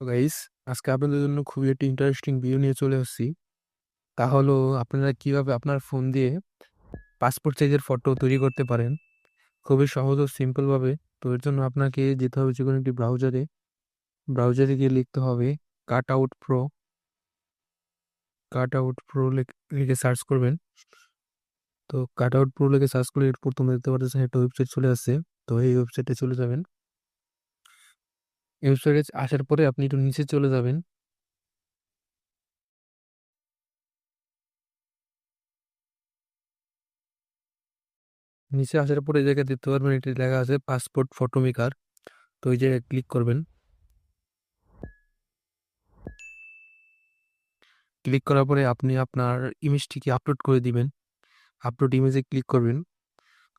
তো গাইস আজকে আপনাদের জন্য খুবই একটি ইন্টারেস্টিং ভিডিও নিয়ে চলে আসছি তা হলো, আপনারা কীভাবে আপনার ফোন দিয়ে পাসপোর্ট সাইজের ফটো তৈরি করতে পারেন। খুবই সহজ ও সিম্পলভাবে তো এর জন্য আপনাকে যেতে হবে যে কোনো একটি ব্রাউজারে ব্রাউজারে গিয়ে লিখতে হবে cut out pro cut out pro লিখে সার্চ করবেন। তো কাট আউট প্রো লিখে সার্চ করলে এরপর তোমরা দেখতে পাচ্ছেন একটা ওয়েবসাইট চলে আসছে। তো এই ওয়েবসাইটে চলে যাবেন। ওয়েবসাইটে আসার পরে আপনি একটু নিচে চলে যাবেন। নিচে আসার পরে এই জায়গায় দেখতে পারবেন এটি লেখা আছে পাসপোর্ট ফটো মেকার তো এই জায়গায় ক্লিক করবেন। ক্লিক করার পরে আপনি আপনার ইমেজটিকে আপলোড করে দিবেন। আপলোড ইমেজে ক্লিক করবেন।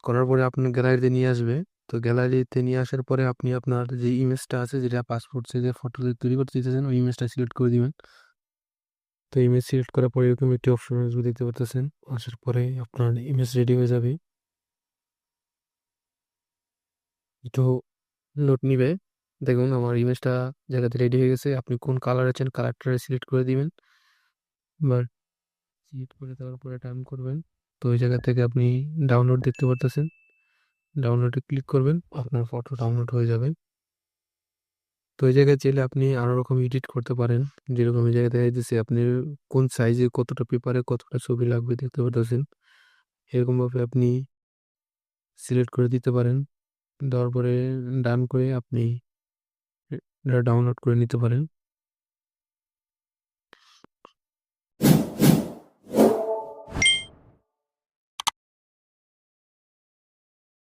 করার পরে আপনার গ্যালারিতে নিয়ে আসবে। তো গ্যালারিতে নিয়ে আসার পরে আপনি আপনার যে ইমেজটা আছে, যেটা পাসপোর্ট সাইজের ফটো তৈরি করতে চাইতেছেন ওই ইমেজটা সিলেক্ট করে দিবেন। তো ইমেজ সিলেক্ট করার পরে এরকম একটি অপশন আসবে দেখতে পাচ্ছেন আসার পরে আপনার ইমেজ রেডি হয়ে যাবে। একটু লোড নিবে। দেখুন, আমার ইমেজটা জায়গাতে রেডি হয়ে গেছে। আপনি কোন কালার আছেন কালারটা সিলেক্ট করে দিবেন। এবার সিলেক্ট করে দেওয়ার পরে টাইম করবেন। তো ওই জায়গা থেকে আপনি ডাউনলোড দেখতে পারতেছেন। ডাউনলোডে ক্লিক করবেন, আপনার ফটো ডাউনলোড হয়ে যাবে। তো এই জায়গায় চাইলে আপনি আরও রকম এডিট করতে পারেন। যেরকম এই জায়গায় দেখা যাচ্ছে আপনি কোন সাইজে কতটা পেপারে কতটা ছবি লাগবে দেখতে পারতেছেন। এরকমভাবে আপনি সিলেক্ট করে দিতে পারেন। দেওয়ার পরে ডান করে আপনি ডাউনলোড করে নিতে পারেন।